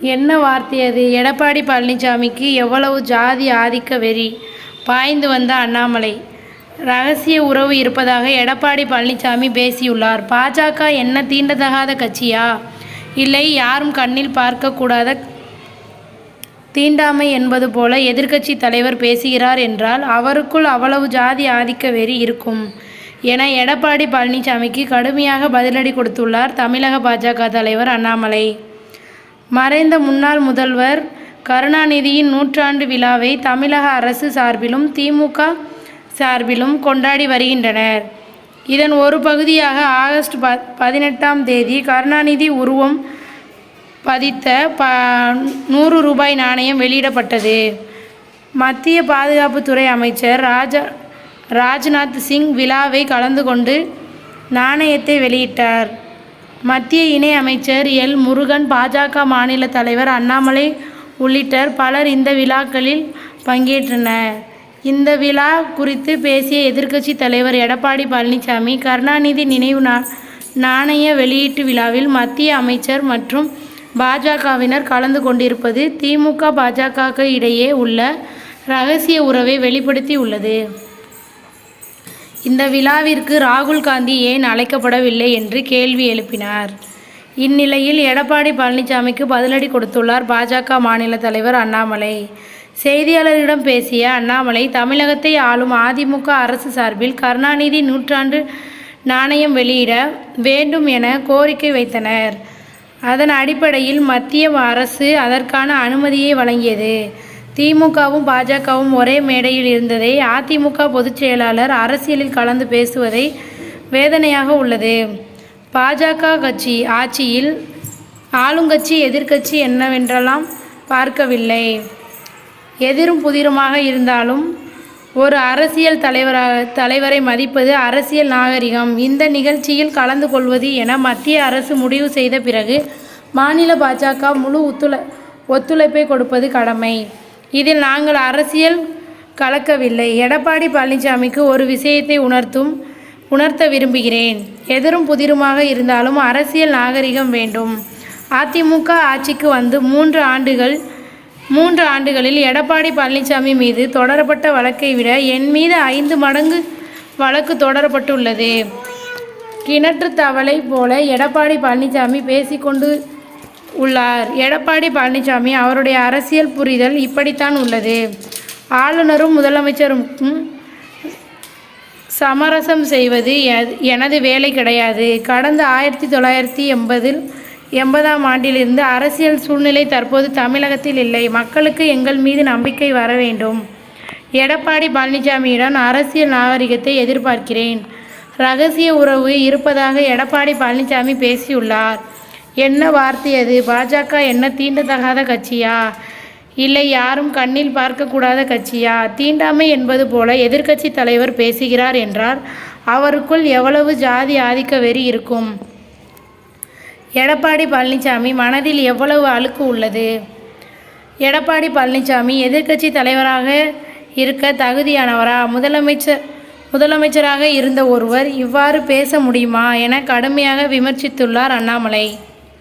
என்ன வார்த்தை அது? எடப்பாடி பழனிசாமிக்கு எவ்வளவு ஜாதி ஆதிக்க வெறி? பாய்ந்து வந்த அண்ணாமலை. ரகசிய உறவு இருப்பதாக எடப்பாடி பழனிசாமி பேசியுள்ளார். பாஜக என்ன தீண்டத்தகாத கட்சியா? இல்லை யாரும் கண்ணில் பார்க்கக்கூடாத தீண்டாமை என்பது போல எதிர்க்கட்சி தலைவர் பேசுகிறார் என்றால் அவருக்குள் அவ்வளவு ஜாதி ஆதிக்க வெறி இருக்கும் என எடப்பாடி பழனிசாமிக்கு கடுமையாக பதிலடி கொடுத்துள்ளார் தமிழக பாஜக தலைவர் அண்ணாமலை. மறைந்த முன்னாள் முதல்வர் கருணாநிதியின் நூற்றாண்டு விழாவை தமிழக அரசு சார்பிலும் திமுக சார்பிலும் கொண்டாடி வருகின்றனர். இதன் ஒரு பகுதியாக ஆகஸ்ட் ப பதினெட்டாம் தேதி கருணாநிதி உருவம் பதித்த ப நூறு ரூபாய் நாணயம் வெளியிடப்பட்டது. மத்திய பாதுகாப்புத்துறை அமைச்சர் ராஜா ராஜ்நாத் சிங் விழாவை கலந்து கொண்டு நாணயத்தை வெளியிட்டார். மத்திய இணை அமைச்சர் எல். முருகன் பாஜக மாநில தலைவர் அண்ணாமலை உள்ளிட்ட பலர் இந்த விழாக்களில் பங்கேற்றனர். இந்த விழா குறித்து பேசிய எதிர்க்கட்சி தலைவர் எடப்பாடி பழனிசாமி கருணாநிதி நினைவு நா நாணய வெளியீட்டு விழாவில் மத்திய அமைச்சர் மற்றும் பாஜகவினர் கலந்து கொண்டிருப்பது திமுக பாஜக இடையே உள்ள ரகசிய உறவை வெளிப்படுத்தி உள்ளது இந்த விழாவிற்கு ராகுல் காந்தி ஏன் அழைக்கப்படவில்லை என்று கேள்வி எழுப்பினார். இந்நிலையில் எடப்பாடி பழனிசாமிக்கு பதிலடி கொடுத்துள்ளார் பாஜக மாநில தலைவர் அண்ணாமலை. செய்தியாளர்களிடம் பேசிய அண்ணாமலை தமிழகத்தை ஆளும் அதிமுக அரசு சார்பில் கருணாநிதி நூற்றாண்டு நாணயம் வெளியிட வேண்டும் என கோரிக்கை வைத்தனர். அதன் அடிப்படையில் மத்திய அரசு அதற்கான அனுமதியை வழங்கியது. திமுகவும் பாஜகவும் ஒரே மேடையில் இருந்ததை அதிமுக பொதுச் செயலாளர் அரசியலில் கலந்து பேசுவதை வேதனையாக உள்ளது. பாஜக கட்சி ஆட்சியில் ஆளுங்கட்சி எதிர்க்கட்சி என்னவென்றெல்லாம் பார்க்கவில்லை. எதிரும் புதிருமாக இருந்தாலும் ஒரு அரசியல் தலைவராக தலைவரை மதிப்பது அரசியல் நாகரிகம். இந்த நிகழ்ச்சியில் கலந்து கொள்வது என மத்திய அரசு முடிவு செய்த பிறகு மாநில பாஜக முழு ஒத்துழை ஒத்துழைப்பை கொடுப்பது கடமை. இதில் நாங்கள் அரசியல் கலக்கவில்லை. எடப்பாடி பழனிசாமிக்கு ஒரு விஷயத்தை உணர்த்தும் உணர்த்த விரும்புகிறேன். எதிரும் புதிருமாக இருந்தாலும் அரசியல் நாகரிகம் வேண்டும். அதிமுக ஆட்சிக்கு வந்து மூன்று ஆண்டுகள் மூன்று ஆண்டுகளில் எடப்பாடி பழனிசாமி மீது தொடரப்பட்ட வழக்கை விட என் மீது ஐந்து மடங்கு வழக்கு தொடரப்பட்டுள்ளது. கிணற்று தவளை போல எடப்பாடி பழனிசாமி பேசிக்கொண்டு உள்ளார். எடப்பாடி பழனிசாமி அவருடைய அரசியல் புரிதல் இப்படித்தான் உள்ளது. ஆளுநரும் முதலமைச்சருக்கும் சமரசம் செய்வது எ- எனது வேலை கிடையாது. கடந்த ஆயிரத்தி தொள்ளாயிரத்தி எண்பதில் எண்பதாம் ஆண்டிலிருந்து அரசியல் சூழ்நிலை தற்போது தமிழகத்தில் இல்லை. மக்களுக்கு எங்கள் மீது நம்பிக்கை வர வேண்டும். எடப்பாடி பழனிசாமியுடன் அரசியல் நாகரிகத்தை எதிர்பார்க்கிறேன். ரகசிய உறவு இருப்பதாக எடப்பாடி பழனிசாமி பேசியுள்ளார். என்ன வார்த்தை அது? பாஜக என்ன தீண்டத்தகாத கட்சியா? இல்லை யாரும் கண்ணில் பார்க்கக்கூடாத கட்சியா? தீண்டாமை என்பது போல எதிர்க்கட்சி தலைவர் பேசுகிறார் என்றால் அவருக்குள் எவ்வளவு ஜாதி ஆதிக்க வெறி இருக்கும்? எடப்பாடி பழனிசாமி மனதில் எவ்வளவு அழுக்கு உள்ளது? எடப்பாடி பழனிசாமி எதிர்க்கட்சி தலைவராக இருக்க தகுதியானவரா? முதலமைச்சர் முதலமைச்சராக இருந்த ஒருவர் இவ்வாறு பேச முடியுமா? என கடுமையாக விமர்சித்துள்ளார் அண்ணாமலை.